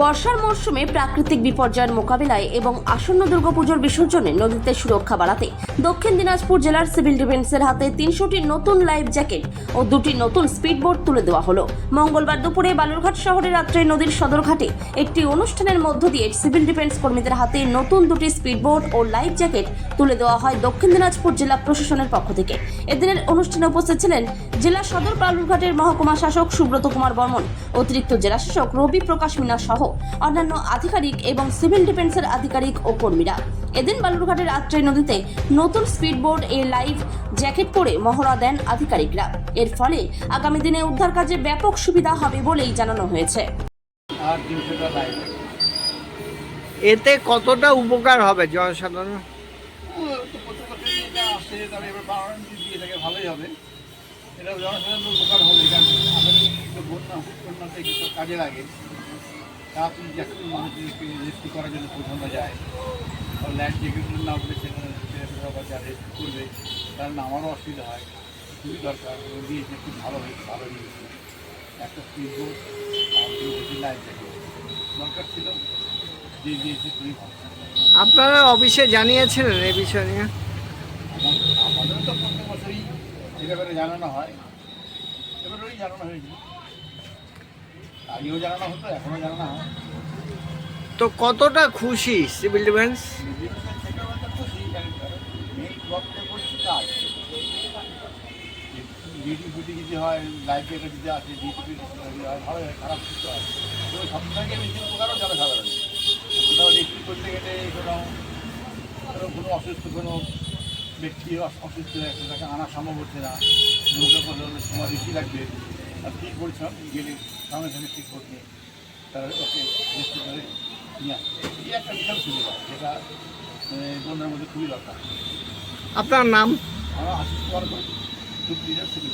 বর্ষার মরশুমে প্রাকৃতিক বিপর্যয়ের মোকাবিলায় এবং আসন্ন দুর্গাপুজোর বিসর্জনে নদীতে সুরক্ষা বাড়াতে দক্ষিণ দিনাজপুর জেলার সিভিল ডিফেন্সের হাতে তিনশোটি নতুন লাইফ জ্যাকেট ও দুটি নতুন স্পিডবোট তুলে দেওয়া হলো। মঙ্গলবার দুপুরে বালুরঘাট শহরের রাত্রে নদীর সদরঘাটে একটি অনুষ্ঠানের মধ্য দিয়ে সিভিল ডিফেন্স কর্মীদের হাতে নতুন দুটি স্পিডবোট ও লাইফ জ্যাকেট তুলে দেওয়া হয় দক্ষিণ দিনাজপুর জেলা প্রশাসনের পক্ষ থেকে। এদিনের অনুষ্ঠানে উপস্থিত ছিলেন জেলা সদর বালুরঘাটের মহকুমা শাসক সুব্রত কুমার বর্মন, অতিরিক্ত জেলা শাসক রবি প্রকাশ মিনা সহ অন্যান্য আধিকারিক এবং সিভিল ডিফেন্সের আধিকারিক ও কর্মীরা। এদিন বালুরঘাটের আত্রাই নদীতে নতুন স্পিডবোর্ড এ লাইভ জ্যাকেট পরে মহড়া দেন আধিকারিকরা। এর ফলে আগামী দিনে উদ্ধার কাজে ব্যাপক সুবিধা হবে বলেই জানানো হয়েছে। এতে কতটা উপকার হবে জনসাধারণ? এটা আসছে তবে এবার বারণ দিয়ে থাকে ভালোই হবে এটা জনসাধারণ উপকার হবে কারণ আগামী বন্যা কাজে লাগে তা আপনি যখন মানুষকে রেস্কি করার জন্য পৌঁছানো যায়। ল্যান্ড যেগুলো না বলে সেখানে যা রেস্ট করবে তার আমারও অসুবিধা হয়। খুবই দরকার। দিয়েছে খুব ভালো হয়েছে ভালো দিয়েছে একটা স্পিডবোট লাইট দরকার ছিল দিয়ে দিয়েছে খুবই ভালো। আপনারা অফিসে জানিয়েছিলেন এই বিষয় নিয়ে? আমাদেরও তো প্রত্যেক বছরই এ ব্যাপারে জানানো হয়। এবারেই জানানো হয়েছে। আগেও জানানো হতো এখনও জানানো হয় তো কতটা খুশি সিভিল ডিফেন্স? ডিউটি ফুটি যদি হয় লাইফ যদি ডিউটি যদি হয় ভালো খারাপ কিছু হয় তো সব থেকে বেশি উপকারও জনসাধারণ কোথাও রেস্টি করতে গেলে কোনো কোনো অসুস্থ কোনো ব্যক্তি অসুস্থ হয়ে তাকে আনা সম্ভব হচ্ছে না সময় বেশি লাগবে আর ঠিক বলছিলাম গেলে সামনে সামনে ঠিক করতে তারা ওকে রেস্টি করে নিয়ে আসছে এই একটা বিশাল সুবিধা যেটা বন্যার মধ্যে খুবই দরকার। আপনার নাম? আমার আশিস কুমার লিডার সিভিল